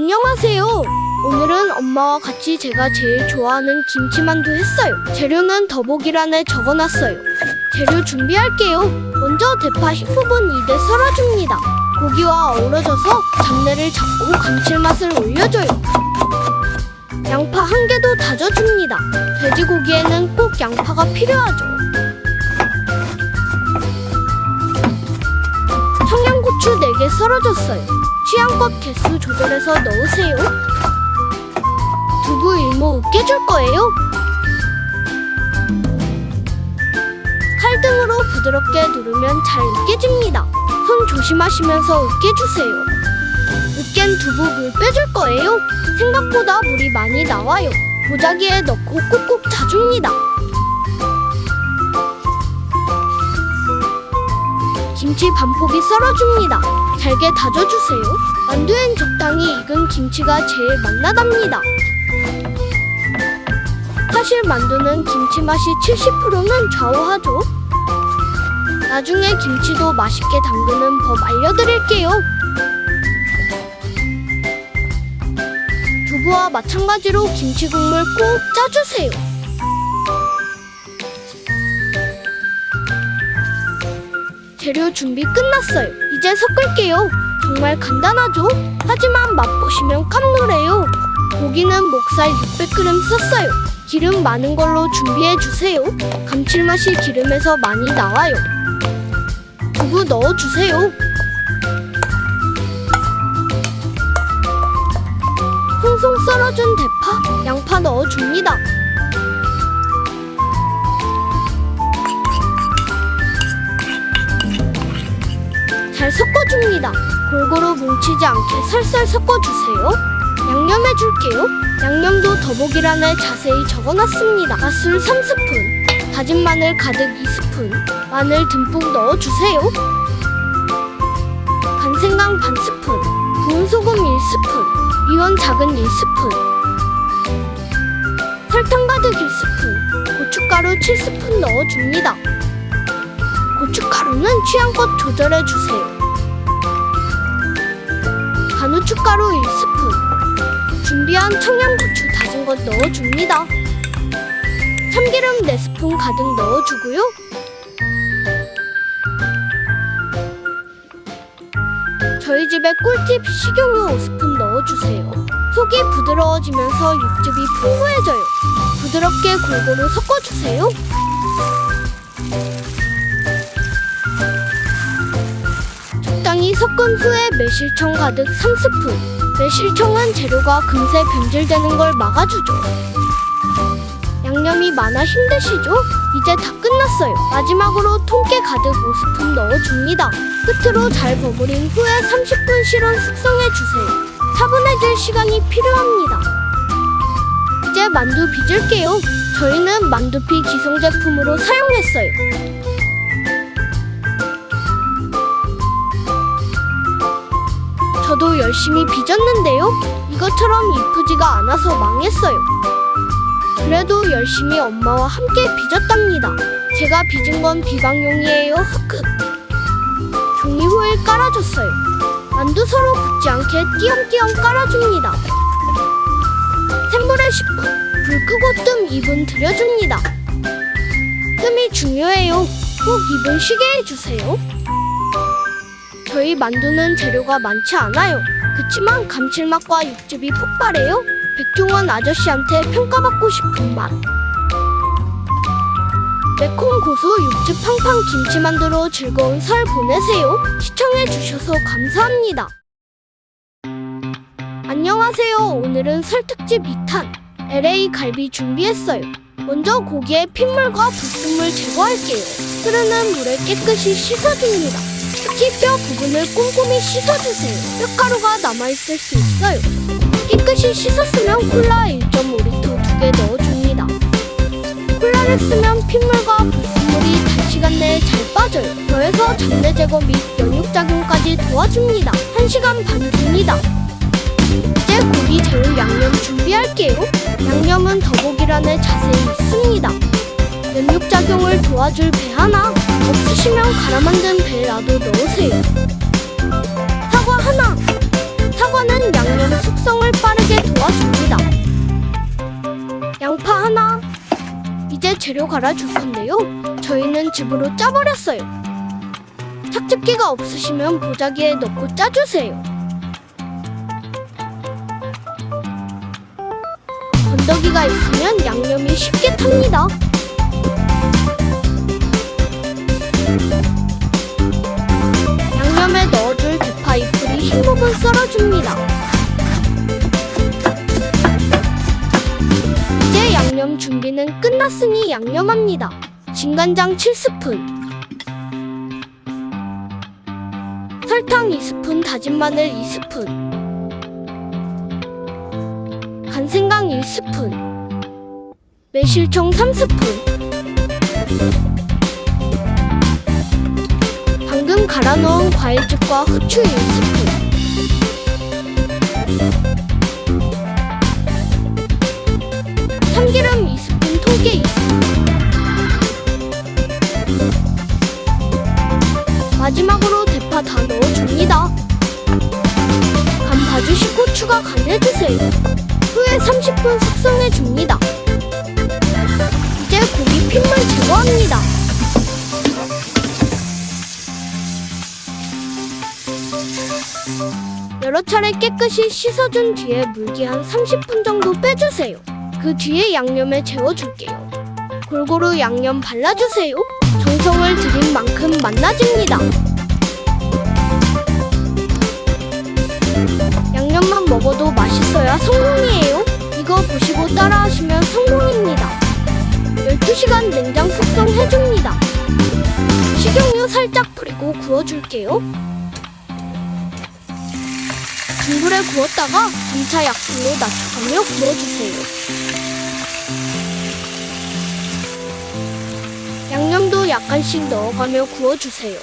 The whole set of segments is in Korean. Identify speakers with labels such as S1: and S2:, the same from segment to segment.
S1: 안녕하세요. 오늘은 엄마와 같이 제가 제일 좋아하는 김치만두 했어요. 재료는 더보기란에 적어놨어요. 재료 준비할게요. 먼저 대파 10부분 2대 썰어줍니다. 고기와 어우러져서 잡내를 잡고 감칠맛을 올려줘요. 양파 한 개도 다져줍니다. 돼지고기에는 꼭 양파가 필요하죠. 고추 4개 썰어줬어요. 취향껏 개수 조절해서 넣으세요. 두부 일모 으깨줄 거예요. 칼등으로 부드럽게 누르면 잘 으깨집니다. 손 조심하시면서 으깨주세요. 으깬 두부 물 빼줄 거예요. 생각보다 물이 많이 나와요. 보자기에 넣고 꾹꾹 짜줍니다. 김치 반포기 썰어줍니다. 잘게 다져주세요. 만두엔 적당히 익은 김치가 제일 맛나답니다. 사실 만두는 김치 맛이 70%는 좌우하죠. 나중에 김치도 맛있게 담그는 법 알려드릴게요. 두부와 마찬가지로 김치 국물 꼭 짜주세요. 재료 준비 끝났어요. 이제 섞을게요. 정말 간단하죠? 하지만 맛보시면 깜놀해요. 고기는 목살 600g 썼어요. 기름 많은 걸로 준비해 주세요. 감칠맛이 기름에서 많이 나와요. 두부 넣어 주세요. 송송 썰어준 대파, 양파 넣어 줍니다. 잘 섞어줍니다. 골고루 뭉치지 않게 살살 섞어주세요. 양념해줄게요. 양념도 더보기란에 자세히 적어놨습니다. 맛술 3스푼, 다진 마늘 가득 2스푼, 마늘 듬뿍 넣어주세요. 간생강 반 스푼, 구운 소금 1스푼, 미원 작은 1스푼, 설탕 가득 1스푼, 고춧가루 7스푼 넣어줍니다. 고춧가루는 취향껏 조절해 주세요. 간후춧가루 1스푼 준비한 청양고추 다진 것 넣어줍니다. 참기름 4스푼 가득 넣어주고요. 저희 집의 꿀팁 식용유 5스푼 넣어주세요. 속이 부드러워지면서 육즙이 풍부해져요. 부드럽게 골고루 섞어주세요. 적당히 섞은 후에 매실청 가득 3스푼. 매실청은 재료가 금세 변질되는 걸 막아주죠. 양념이 많아 힘드시죠? 이제 다 끝났어요. 마지막으로 통깨 가득 5스푼 넣어줍니다. 끝으로 잘 버무린 후에 30분 실온 숙성해주세요. 차분해질 시간이 필요합니다. 이제 만두 빚을게요. 저희는 만두피 기성 제품으로 사용했어요. 저도 열심히 빚었는데요. 이것처럼 이쁘지가 않아서 망했어요. 그래도 열심히 엄마와 함께 빚었답니다. 제가 빚은 건 비방용이에요. 흑흑. 종이 호일 깔아줬어요. 만두 서로 붙지 않게 띄엄띄엄 깔아줍니다. 샘물에 10분, 불 끄고 뜸 2분 들여줍니다. 뜸이 중요해요. 꼭 2분 쉬게 해주세요. 저희 만두는 재료가 많지 않아요. 그치만 감칠맛과 육즙이 폭발해요. 백종원 아저씨한테 평가받고 싶은 맛. 매콤 고소 육즙 팡팡 김치만두로 즐거운 설 보내세요. 시청해주셔서 감사합니다. 안녕하세요. 오늘은 설 특집 2탄 LA 갈비 준비했어요. 먼저 고기의 핏물과 불순물 제거할게요. 흐르는 물에 깨끗이 씻어줍니다. 특히 뼈 부분을 꼼꼼히 씻어주세요. 뼈가루가 남아있을 수 있어요. 깨끗이 씻었으면 콜라 1.5리터 두 개 넣어줍니다. 콜라를 쓰면 핏물과 불순물이 단시간 내에 잘 빠져요. 더해서 잡내 제거 및 연육작용까지 도와줍니다. 1시간 반 둡니다. 이제 고기 재료 양념 준비할게요. 양념은 더보기란에 자세히 있습니다. 연육작용을 도와줄 배 하나, 없으시면 갈아 만든 배라도 넣으세요. 사과 하나. 사과는 양념에 숙성을 빠르게 도와줍니다. 양파 하나. 이제 재료 갈아줄 건데요. 저희는 집으로 짜버렸어요. 착즙기가 없으시면 보자기에 넣고 짜주세요. 건더기가 있으면 양념이 쉽게 탑니다. 양념에 넣어줄 대파잎을 흰 부분 썰어줍니다. 이제 양념 준비는 끝났으니 양념합니다. 진간장 7스푼 설탕 2스푼 다진 마늘 2스푼 간생강 1스푼 매실청 3스푼 갈아 넣은 과일즙과 후추 1스푼 깨끗이 씻어준 뒤에 물기 한 30분 정도 빼주세요. 그 뒤에 양념에 재워줄게요. 골고루 양념 발라주세요. 정성을 들인 만큼 만나집니다. 양념만 먹어도 맛있어야 성공이에요. 이거 보시고 따라하시면 성공입니다. 12시간 냉장 숙성해줍니다. 식용유 살짝 뿌리고 구워줄게요. 중불에 구웠다가 점차 약불로 낮춰가며 구워주세요. 양념도 약간씩 넣어가며 구워주세요.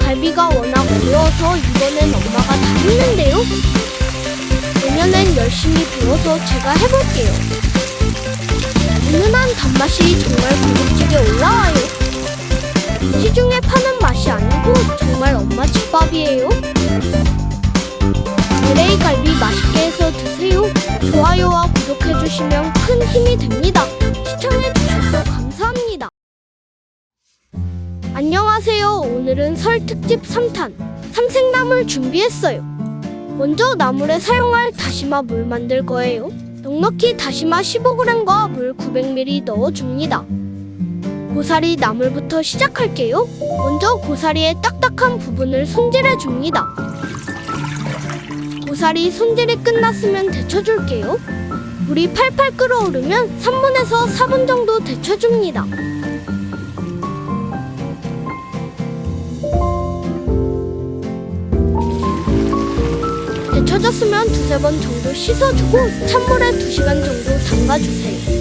S1: 갈비가 워낙 어려워서 이번엔 엄마가 다 했는데요. 내년엔 열심히 배워서 제가 해볼게요. 은은한 단맛이 정말 고깃집에 올라와요. 시중에 파는 맛이 아니고 정말 엄마 집밥이에요. LA 갈비 맛있게 해서 드세요. 좋아요와 구독해주시면 큰 힘이 됩니다. 시청해주셔서 감사합니다. 안녕하세요. 오늘은 설 특집 3탄 삼색나물 준비했어요. 먼저 나물에 사용할 다시마 물 만들 거예요. 넉넉히 다시마 15g과 물 900ml 넣어줍니다. 고사리 나물부터 시작할게요. 먼저 고사리의 딱딱한 부분을 손질해 줍니다. 고사리 손질이 끝났으면 데쳐줄게요. 물이 팔팔 끓어오르면 3분에서 4분 정도 데쳐줍니다. 데쳐졌으면 두세 번 정도 씻어주고 찬물에 2시간 정도 담가주세요.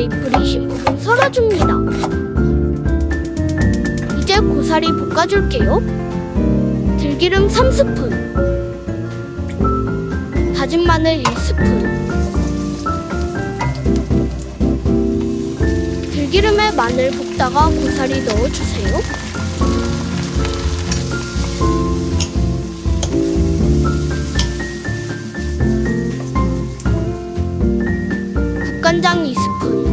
S1: 흰 부분 썰어줍니다. 이제 고사리 볶아줄게요. 들기름 3스푼, 다진 마늘 1스푼, 들기름에 마늘 볶다가 고사리 넣어주세요. 국간장 2스푼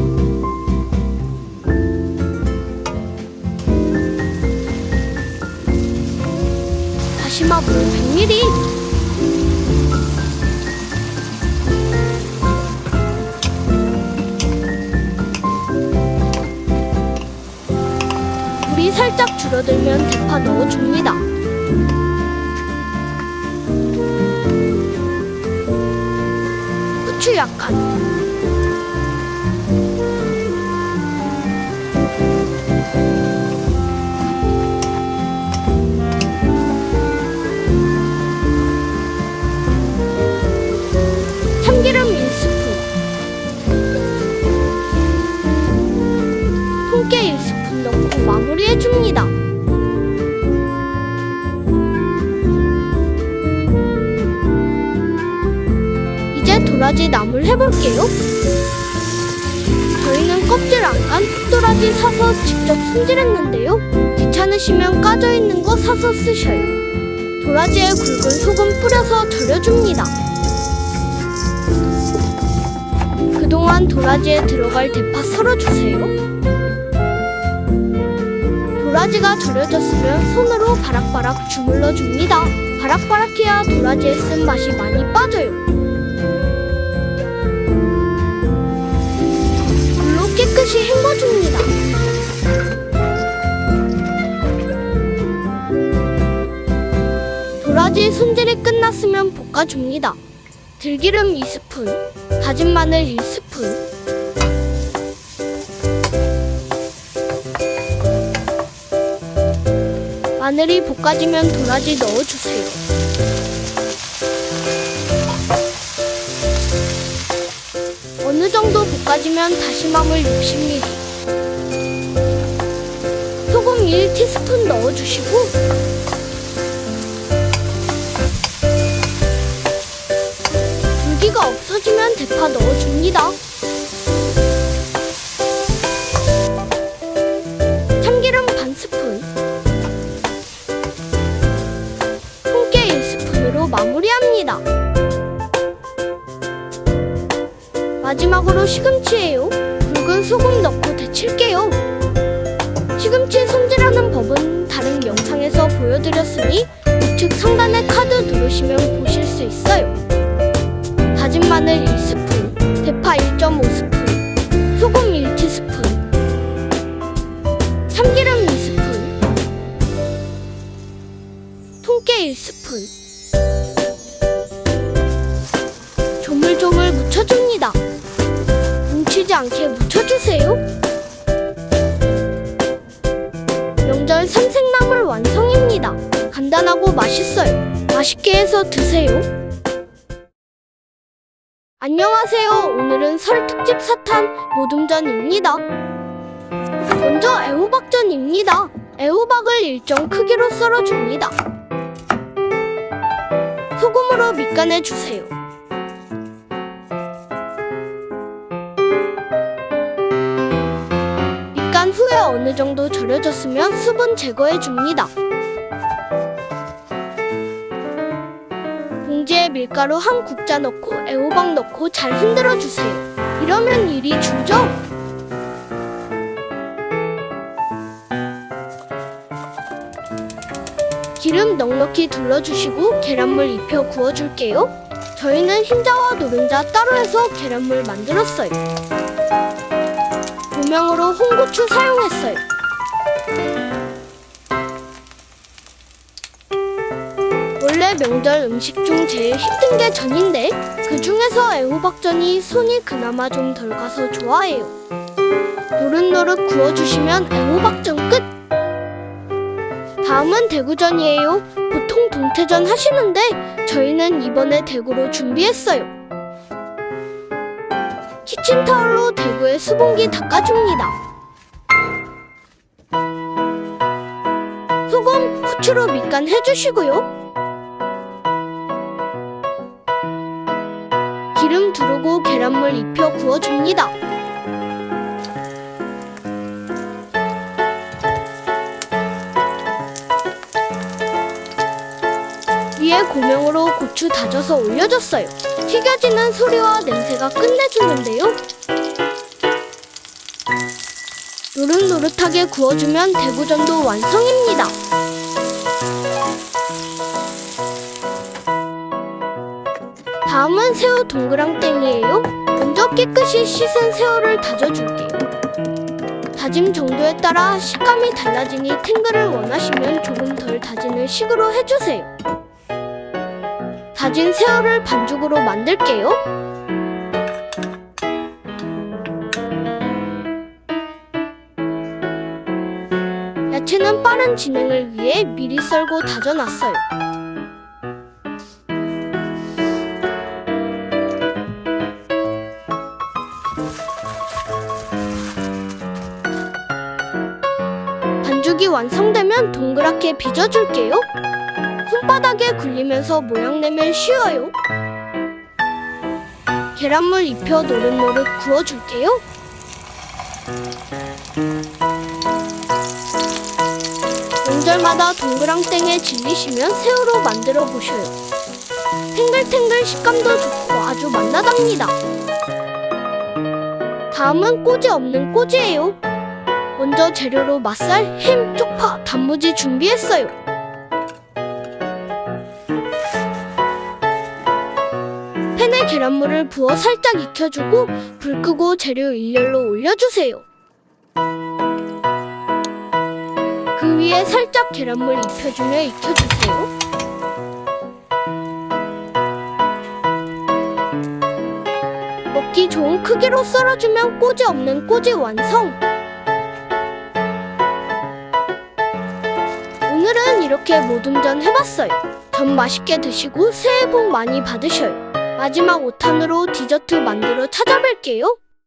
S1: 다시마 물 100ml 물이 살짝 줄어들면 대파 넣어줍니다. 후추 약간 도라지 사서 직접 손질했는데요. 귀찮으시면 까져 있는 거 사서 쓰셔요. 도라지에 굵은 소금 뿌려서 절여줍니다. 그동안 도라지에 들어갈 대파 썰어주세요. 도라지가 절여졌으면 손으로 바락바락 주물러 줍니다. 바락바락해야 도라지의 쓴맛이 많이 빠져요. 손질이 끝났으면 볶아줍니다. 들기름 2스푼, 다진 마늘 1스푼, 마늘이 볶아지면 도라지 넣어주세요. 어느 정도 볶아지면 다시마물 60ml, 소금 1티스푼 넣어주시고 대파 넣어줍니다. 참기름 반 스푼, 통깨 1스푼으로 마무리합니다. 마지막으로 시금치예요. 굵은 소금 넣고 데칠게요. 시금치 손질하는 법은 다른 영상에서 보여드렸으니 우측 상단의 카드 누르시면 보실 수 있어요. 다진 마늘 1스푼, 대파 1.5스푼, 소금 1티스푼, 참기름 2스푼, 통깨 1스푼, 조물조물 묻혀줍니다. 뭉치지 않게 묻혀주세요. 명절 삼색나물 완성입니다. 간단하고 맛있어요. 맛있게 해서 드세요. 안녕하세요. 오늘은 설 특집 사탄 모둠전입니다. 먼저 애호박전입니다. 애호박을 일정 크기로 썰어줍니다. 소금으로 밑간해 주세요. 밑간 후에 어느 정도 절여졌으면 수분 제거해 줍니다. 밀가루 한 국자 넣고 애호박 넣고 잘 흔들어 주세요. 이러면 일이 줄죠? 기름 넉넉히 둘러주시고 계란물 입혀 구워줄게요. 저희는 흰자와 노른자 따로 해서 계란물 만들었어요. 고명으로 홍고추 사용했어요. 명절 음식 중 제일 힘든 게 전인데 그 중에서 애호박전이 손이 그나마 좀 덜 가서 좋아해요. 노릇노릇 구워주시면 애호박전 끝! 다음은 대구전이에요. 보통 동태전 하시는데 저희는 이번에 대구로 준비했어요. 키친타올로 대구의 수분기 닦아줍니다. 소금, 후추로 밑간 해주시고요. 두르고 계란물 입혀 구워줍니다. 위에 고명으로 고추 다져서 올려줬어요. 튀겨지는 소리와 냄새가 끝내주는데요. 노릇노릇하게 구워주면 대구전도 완성입니다. 다음은 새우 동그랑땡이에요. 먼저 깨끗이 씻은 새우를 다져줄게요. 다짐 정도에 따라 식감이 달라지니 탱글을 원하시면 조금 덜 다지는 식으로 해주세요. 다진 새우를 반죽으로 만들게요. 야채는 빠른 진행을 위해 미리 썰고 다져놨어요. 완성되면 동그랗게 빚어줄게요. 손바닥에 굴리면서 모양 내면 쉬워요. 계란물 입혀 노릇노릇 구워줄게요. 명절마다 동그랑땡에 질리시면 새우로 만들어 보셔요. 탱글탱글 식감도 좋고 아주 맛나답니다. 다음은 꼬지 없는 꼬지예요. 먼저 재료로 맛살, 햄, 쪽파, 단무지 준비했어요. 팬에 계란물을 부어 살짝 익혀주고 불 끄고 재료 일렬로 올려주세요. 그 위에 살짝 계란물 입혀주며 익혀주세요. 먹기 좋은 크기로 썰어주면 꼬지 없는 꼬지 완성! 이렇게 모둠전 해봤어요. 전 맛있게 드시고 새해 복 많이 받으셔요. 마지막 5탄으로 디저트 만들어 찾아뵐게요.